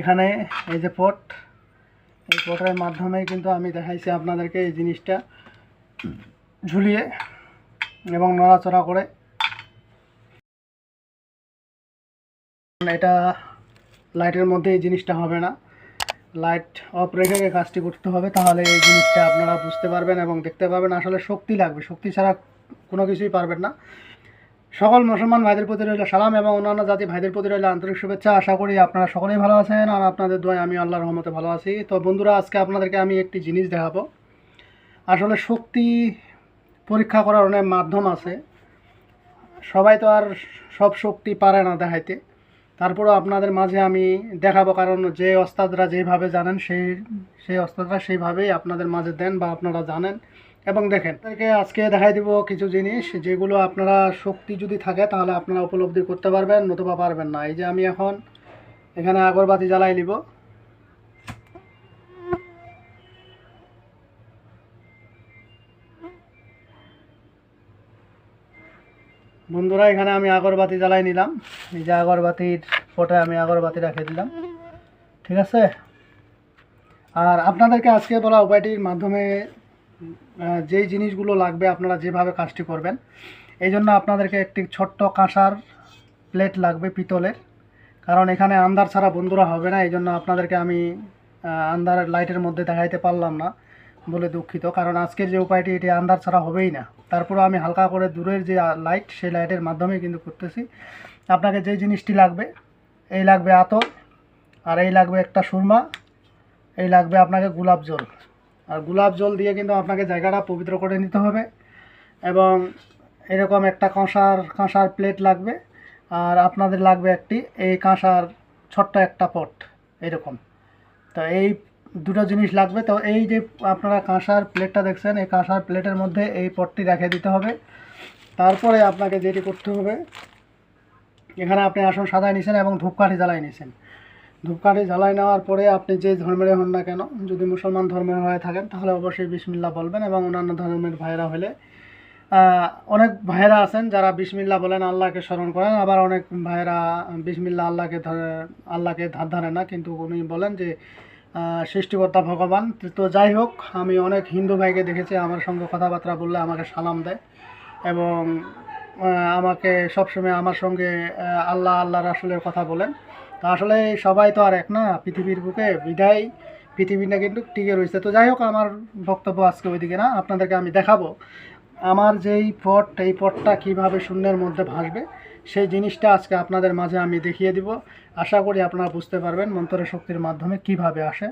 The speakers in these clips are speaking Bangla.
এখানে এই যে পট, এই পটের মাধ্যমে কিন্তু আমি দেখাইছি আপনাদেরকে এই জিনিসটা ঝুলিয়ে এবং নড়াচড়া করে। এটা লাইটের মধ্যে এই জিনিসটা হবে না। লাইট অফ রেখে এই কাজটি করতে হবে, তাহলে এই জিনিসটা আপনারা বুঝতে পারবেন এবং দেখতে পারবেন। আসলে শক্তি লাগবে, শক্তি ছাড়া কোনো কিছুই পারবেন না। সকল মুসলমান ভাইদের প্রতি রইল সালাম এবং অন্যান্য জাতি ভাইদের প্রতি রইল আন্তরিক শুভেচ্ছা। আশা করি আপনারা সকলেই ভালো আছেন আর আপনাদের দোয়ায় আমি আল্লাহর রহমতে ভালো আছি। তো বন্ধুরা, আজকে আপনাদেরকে আমি একটি জিনিস দেখাবো। আসলে শক্তি পরীক্ষা করার অনেক মাধ্যম আছে। সবাই তো আর সব শক্তি পারে না দেখাইতে। তারপরেও আপনাদের মাঝে আমি দেখাবো কারণ যে ওস্তাদরা যেভাবে জানেন সেই সেই ওস্তাদরা সেইভাবেই আপনাদের মাঝে দেন বা আপনারা জানেন। এবং দেখেন তাদেরকে আজকে দেখাই দিব কিছু জিনিস যেগুলো আপনারা শক্তি যদি থাকে তাহলে আপনারা উপলব্ধি করতে পারবেন, নতুবা পারবেন না। এই যে আমি এখন এখানে আগরবাতি জ্বালাই নিব। বন্ধুরা, এখানে আমি আগরবাতি জ্বালাই নিলাম। এই যে আগরবাতির ফোটে আমি আগরবাতি রেখে দিলাম। ঠিক আছে? আর আপনাদেরকে আজকে বলা উপায়টির মাধ্যমে যেই জিনিসগুলো লাগবে আপনারা যেভাবে কাজটি করবেন। এই জন্য আপনাদেরকে একটি ছোট্ট কাঁসার প্লেট লাগবে পিতলের। কারণ এখানে আন্দার ছাড়া বন্ধুরা হবে না, এই জন্য আপনাদেরকে আমি আন্দার লাইটের মধ্যে দেখাইতে পারলাম না বলে দুঃখিত। কারণ আজকের যে উপায়টি, এটি আন্দার ছাড়া হবেই না। তারপরে আমি হালকা করে দূরের যে লাইট সেই লাইটের মাধ্যমে কিন্তু করতেছি। আপনাকে যে জিনিসটি লাগবে, এই লাগবে আতর, আর এই লাগবে একটা সুরমা, এই লাগবে আপনাকে গোলাপ জল। আর গোলাপ জল দিয়ে কিন্তু আপনাকে জায়গাটা পবিত্র করে নিতে হবে এবং এরকম একটা কাঁসার কাঁসার প্লেট লাগবে আর আপনাদের লাগবে একটি, এই কাঁসার ছোট্ট একটা পট এরকম। তো এই দুটো জিনিস লাগবে। তো এই যে আপনারা কাঁসার প্লেটটা দেখছেন, এই কাঁসার প্লেটের মধ্যে এই পটটি রেখে দিতে হবে। তারপরে আপনাকে যেটি করতে হবে, এখানে আপনি আসন, সাজায় নিছেন এবং ধূপকাঠি জ্বালাই নিছেন। ধূপকাঠি জ্বালাই নেওয়ার পরে আপনি যে ধর্মের হন না কেন, যদি মুসলমান ধর্মের হয়ে থাকেন, তাহলে অবশ্যই বিসমিল্লা বলবেন এবং অন্যান্য ধর্মের ভাইরা হলে অনেক ভাইরা আছেন যারা বিসমিল্লা বলেন আল্লাহকে স্মরণ করেন, আবার অনেক ভাইরা বিসমিল্লা আল্লাহকে আল্লাহকে ধার ধারে না, কিন্তু উনি বলেন যে সৃষ্টিকর্তা ভগবান। তো যাই হোক, আমি অনেক হিন্দু ভাইকে দেখেছি, আমার সঙ্গে কথাবার্তা বললে আমাকে সালাম দেয় এবং আমাকে সবসময় আমার সঙ্গে আল্লাহ আল্লাহ রাসুলের কথা বলেন। তো আসলে সবাই তো আর এক না, পৃথিবীর বুকে বিদায়, পৃথিবীটা কিন্তু টিকে রয়েছে। তো যাই হোক, আমার বক্তব্য আজকে ওইদিকে না, আপনাদেরকে আমি দেখাবো। আমার যেই পট, এই পটটা কীভাবে শূন্যের মধ্যে ভাসবে, সেই জিনিসটা আজকে আপনাদের মাঝে আমি দেখিয়ে দিব। আশা করি আপনারা বুঝতে পারবেন মন্ত্রের শক্তির মাধ্যমে কীভাবে আসে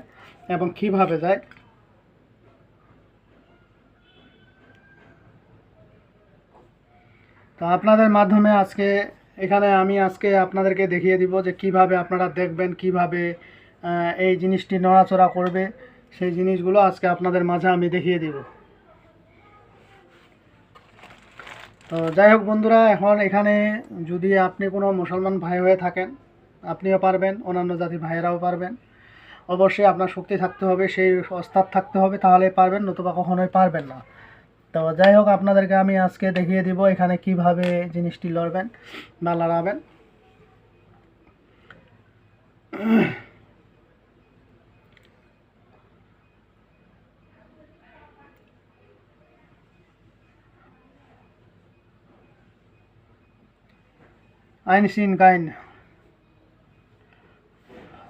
এবং কীভাবে যায়। তো আপনাদের মাধ্যমে আজকে এখানে আমি আজকে আপনাদেরকে দেখিয়ে দিব যে কীভাবে আপনারা দেখবেন কীভাবে এই জিনিসটি নড়াচড়া করবে। সেই জিনিসগুলো আজকে আপনাদের মাঝে আমি দেখিয়ে দিব। তো যাই হোক বন্ধুরা, এখন এখানে যদি আপনি কোনো মুসলমান ভাই হয়ে থাকেন, আপনিও পারবেন, অন্যান্য জাতির ভাইয়েরাও পারবেন। অবশ্যই আপনার শক্তি থাকতে হবে, সেই অস্তাদ থাকতে হবে, তাহলে পারবেন, নতুবা কখনোই পারবেন না। তো যাই হোক, আপনাদেরকে আমি আজকে দেখিয়ে দিব এখানে কীভাবে জিনিসটি লড়বেন বা লড়াবেন Einstein Gyne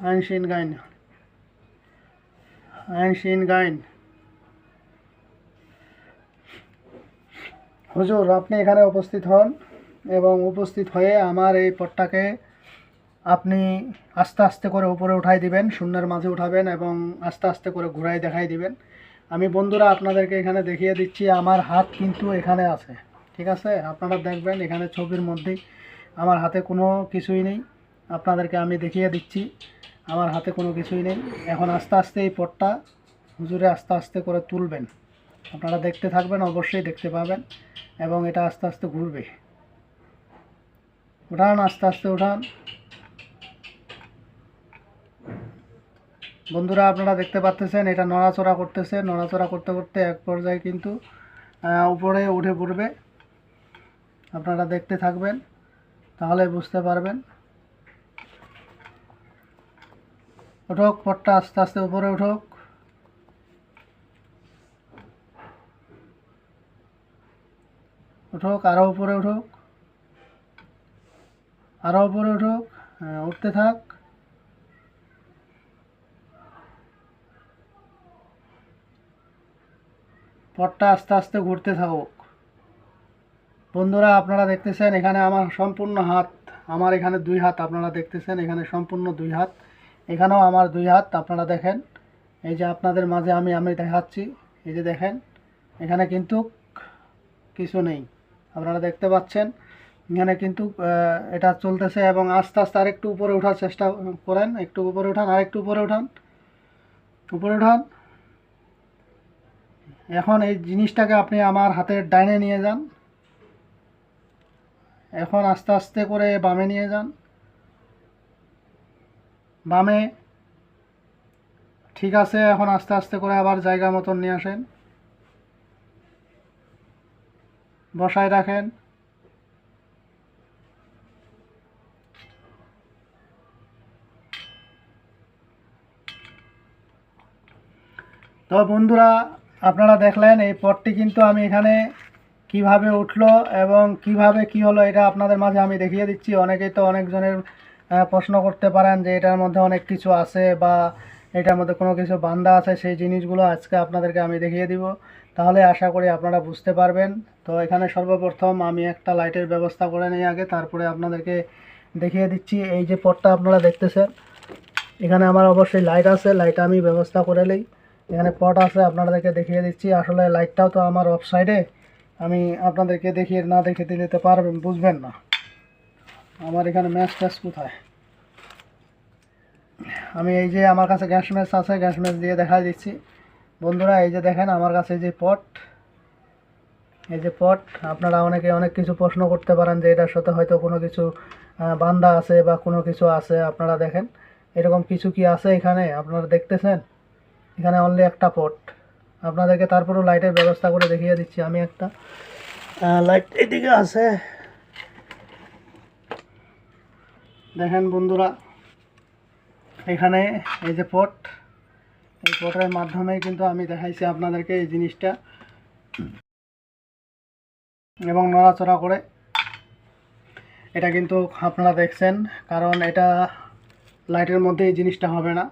Einstein Gain. Einstein Gain. হুজুর, আপনি এখানে উপস্থিত হন এবং উপস্থিত হয়ে আমার এই পটটাকে আপনি আস্তে আস্তে করে উপরে উঠাই দিবেন শূন্যের মাঝে উঠাবেন এবং আস্তে আস্তে করে ঘুরাই দেখাই দিবেন। আমি বন্ধুরা আপনাদেরকে এখানে দেখিয়ে দিচ্ছি, আমার হাত কিন্তু এখানে আছে, ঠিক আছে? আপনারা দেখবেন এখানে ছবির মধ্যেই আমার হাতে কোনো কিছুই নেই। আপনাদেরকে আমি দেখিয়ে দিচ্ছি, আমার হাতে কোনো কিছুই নেই। এখন আস্তে আস্তে এই পটটা হুজুরে আস্তে আস্তে করে তুলবেন। আপনারা দেখতে থাকবেন, অবশ্যই দেখতে পাবেন এবং এটা আস্তে আস্তে ঘুরবে। উঠান, আস্তে আস্তে উঠান। বন্ধুরা, আপনারা দেখতে পাচ্তেছেন এটা নড়াচড়া করতেছে। নড়াচড়া করতে করতে এক পর্যায়ে কিন্তু উপরে উঠে পড়বে। আপনারা দেখতে থাকবেন, তাহলে বুঝতে পারবেন। উঠোক পটটা আস্তে আস্তে উপরে উঠোক। উঠোক আরও উপরে উঠোক। আরও উপরে উঠোক উঠতে থাক। পটটা আস্তে আস্তে ঘুরতে থাকুক। বন্ধুরা, আপনারা দেখতেছেন এখানে আমার সম্পূর্ণ হাত। আমার এখানে দুই হাত, আপনারা দেখতেছেন এখানে সম্পূর্ণ দুই হাত। এখানেও আমার দুই হাত, আপনারা দেখেন। এই যে আপনাদের মাঝে আমি আমি দেখাচ্ছি। এই যে দেখেন, এখানে কিন্তু কিছু নেই। আপনারা দেখতে পাচ্ছেন। এখানে কিন্তু এটা চলতেছে এবং আস্তে আস্তে আরেকটু উপরে ওঠার চেষ্টা করেন। একটু উপরে উঠান, আরেকটু উপরে উঠান। উপরে উঠান। এখন এই জিনিসটাকে আপনি আমার হাতের ডাইনে নিয়ে যান। এখন আস্তে আস্তে করে বামে নিয়ে যান। বামে, ঠিক আছে, এখন আস্তে আস্তে করে আবার জায়গা মতন নিয়ে আসেন। বসায় রাখেন। তো বন্ধুরা, আপনারা দেখলেন, এই পটটি কিন্তু আমি এখানে কীভাবে উঠল এবং কীভাবে কি হলো এটা আপনাদের মাঝে আমি দেখিয়ে দিচ্ছি। অনেকেই তো অনেকজনের প্রশ্ন করতে পারেন যে এটার মধ্যে অনেক কিছু আছে বা এটার মধ্যে কোনো কিছু বান্ধা আছে, সেই জিনিসগুলো আজকে আপনাদেরকে আমি দেখিয়ে দিব। তাহলে আশা করি আপনারা বুঝতে পারবেন। তো এখানে সর্বপ্রথম আমি একটা লাইটের ব্যবস্থা করে নিই আগে, তারপরে আপনাদেরকে দেখিয়ে দিচ্ছি। এই যে পটটা আপনারা দেখতেছেন, এখানে আমার অবশ্যই লাইট আছে, লাইট আমি ব্যবস্থা করে নিই। এখানে পট আছে, আপনাদেরকে দেখিয়ে দিচ্ছি। আসলে লাইটটাও তো আমার অফ সাইডে আমি আপনাদেরকে দেখিয়ে না দেখে দিলে তো পারবেন, বুঝবেন না। আমার এখানে ম্যাচ ট্যাচ কোথায়? আমি এই যে আমার কাছে গ্যাস ম্যাচ আছে গ্যাস ম্যাচ দিয়ে দেখাই দিচ্ছি। বন্ধুরা, এই যে দেখেন আমার কাছে যে পট এই যে পট আপনারা অনেকে অনেক কিছু প্রশ্ন করতে পারেন যে এটার সাথে হয়তো কোনো কিছু বান্ধা আছে বা কোনো কিছু আছে, আপনারা দেখেন। এরকম কিছু কি আছে এখানে? আপনারা দেখতেছেন? এখানে অনলি একটা পট আপনাদেরকে তারপরেও লাইটের ব্যবস্থা করে দেখিয়ে দিচ্ছি আমি একটা। লাইট এদিকে আছে। দেখেন বন্ধুরা এখানে এই যে পট, এই পটের মাধ্যমে কিন্তু আমি দেখাইছি আপনাদেরকে এই জিনিসটা। এবং নড়াচড়া করে। এটা কিন্তু আপনারা দেখছেন, কারণ এটা লাইটের মধ্যে এই জিনিসটা হবে না।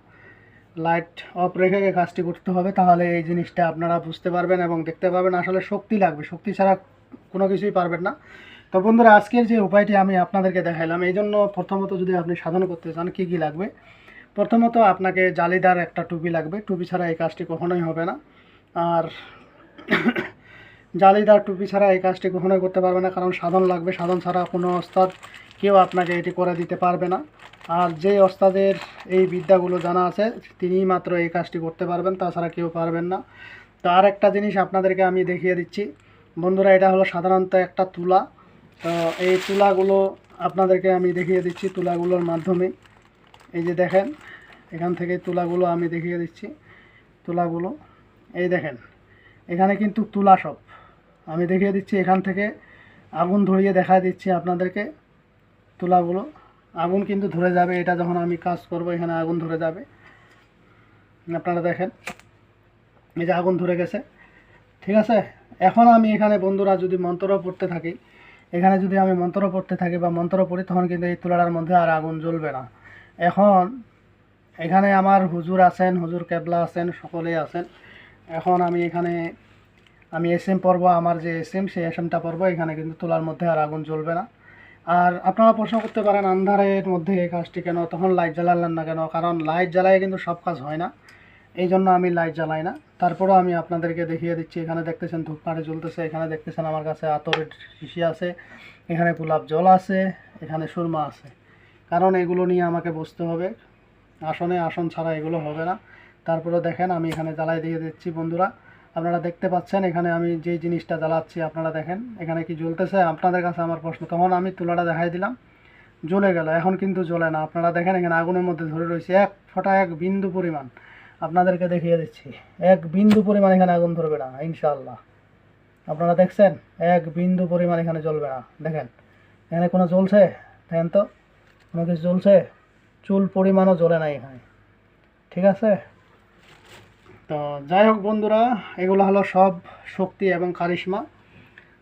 লাইট অফ রেখে কাজটি করতে হবে, তাহলে এই জিনিসটা আপনারা বুঝতে পারবেন এবং দেখতে পাবেন আসলে শক্তি লাগবে, শক্তি ছাড়া কোনো কিছুই পারবেন না। তো বন্ধুরা, আজকের যে উপায়টি আমি আপনাদেরকে দেখাইলাম, এই জন্য প্রথমত যদি আপনি সাধন করতে চান, কী কী লাগবে? প্রথমত আপনাকে জালিদার একটা টুপি লাগবে। টুপি ছাড়া এই কাজটি কখনোই হবে না। আর জালিদার টুপি ছাড়া এই কাজটি কখনোই করতে পারবে না, কারণ সাধন লাগবে। সাধন ছাড়া কোনো ওস্তাদ কেউ আপনাকে এটি করে দিতে পারবে না। আর যে ওস্তাদের এই বিদ্যাগুলো জানা আছে, তিনিই মাত্র এই কাজটি করতে পারবেন, তাছাড়া কেউ পারবেন না। তো আর একটা জিনিস আপনাদেরকে আমি দেখিয়ে দিচ্ছি। বন্ধুরা, এটা হলো সাধারণত একটা তুলা। তো এই তুলাগুলো আপনাদেরকে আমি দেখিয়ে দিচ্ছি তুলাগুলোর মাধ্যমে। এই যে দেখেন, এখান থেকে তুলাগুলো আমি দেখিয়ে দিচ্ছি, তুলাগুলো। এই দেখেন, এখানে কিন্তু তুলা সব। আমি দেখিয়ে দিচ্ছি, এখান থেকে আগুন ধরিয়ে দেখা দিচ্ছি আপনাদেরকে তুলাগুলো। আগুন কিন্তু ধরে যাবে, এটা যখন আমি কাজ করব, এখানে আগুন ধরে যাবে। আপনারা দেখেন, এই যে আগুন ধরে গেছে। ঠিক আছে? এখন আমি এখানে, বন্ধুরা, যদি মন্ত্র পড়তে থাকি, এখানে যদি আমি মন্ত্র পড়তে থাকি বা মন্ত্র পড়ি, তখন কিন্তু এই তুলাটার মধ্যে আর আগুন জ্বলবে না। এখন এখানে আমার হুজুর আছেন, হুজুর কেবলা আছেন, সকলেই আছেন। এখন আমি এখানে, আমি এসএম পড়ব, আমার যে এসএম, সেই এসএমটা পড়ব, এখানে কিন্তু তোলার মধ্যে আর আগুন জ্বলবে না। আর আপনারা প্রশ্ন করতে পারেন, আন্ধারের মধ্যে এই কাজটি কেন, তখন লাইট জ্বালালেন না কেন? কারণ লাইট জ্বালায় কিন্তু সব কাজ হয় না। এই জন্য আমি লাইট জ্বালাই না। তারপরেও আমি আপনাদেরকে দেখিয়ে দিচ্ছি, এখানে দেখতেছেন ধূপকাঠি জ্বলতেছে, এখানে দেখতেছেন আমার কাছে আতরের শিশি আছে, এখানে গোলাপ জল আছে, এখানে সুরমা আছে। কারণ এগুলো নিয়ে আমাকে বসতে হবে। আসনে আসন ছাড়া এগুলো হবে না। তারপরে দেখেন আমি এখানে জ্বালাই দিয়ে দিচ্ছি বন্ধুরা। আপনারা দেখতে পাচ্ছেন এখানে আমি যেই জিনিসটা জ্বালাচ্ছি, আপনারা দেখেন এখানে কি জ্বলতেছে। আপনাদের কাছে আমার প্রশ্ন, তখন আমি তুলাটা দেখাই দিলাম। জ্বলে গেল, এখন কিন্তু জ্বলে না। আপনারা দেখেন এখানে আগুনের মধ্যে ধরে রয়েছে এক ফোঁটা এক বিন্দু পরিমাণ। আপনাদেরকে দেখিয়ে দিচ্ছি, এক বিন্দু পরিমাণ এখানে আগুন ধরবে না ইনশাল্লাহ আপনারা দেখছেন, এক বিন্দু পরিমাণ এখানে জ্বলবে না। দেখেন, এখানে কোনো জ্বলছে? দেখেন তো। কিছু জ্বলছে, চুল পরিমাণও জ্বলে না এখানে। ঠিক আছে? তো যাই হোক বন্ধুরা, এগুলো হলো সব শক্তি এবং কারিশমা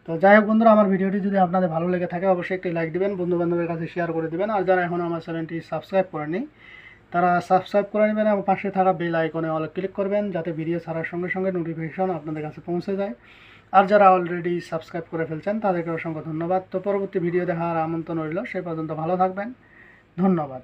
তো যাই হোক বন্ধুরা, আমার ভিডিওটি যদি আপনাদের ভালো লেগে থাকে, অবশ্যই একটি লাইক দিবেন বন্ধু বান্ধবের কাছে শেয়ার করে দেবেন। আর যারা এখনও আমার চ্যানেলটি সাবস্ক্রাইব করেনি তারা সাবস্ক্রাইব করে নেবেন এবং পাশে থাকা বেল আইকনে অল ক্লিক করবেন, যাতে ভিডিও ছাড়ার সঙ্গে সঙ্গে নোটিফিকেশন আপনাদের কাছে পৌঁছে যায়। আর যারা অলরেডি সাবস্ক্রাইব করে ফেলছেন, তাদেরকে অসংখ্য ধন্যবাদ। তো পরবর্তী ভিডিও দেখার আমন্ত্রণ রইল, সে পর্যন্ত ভালো থাকবেন। ধন্যবাদ।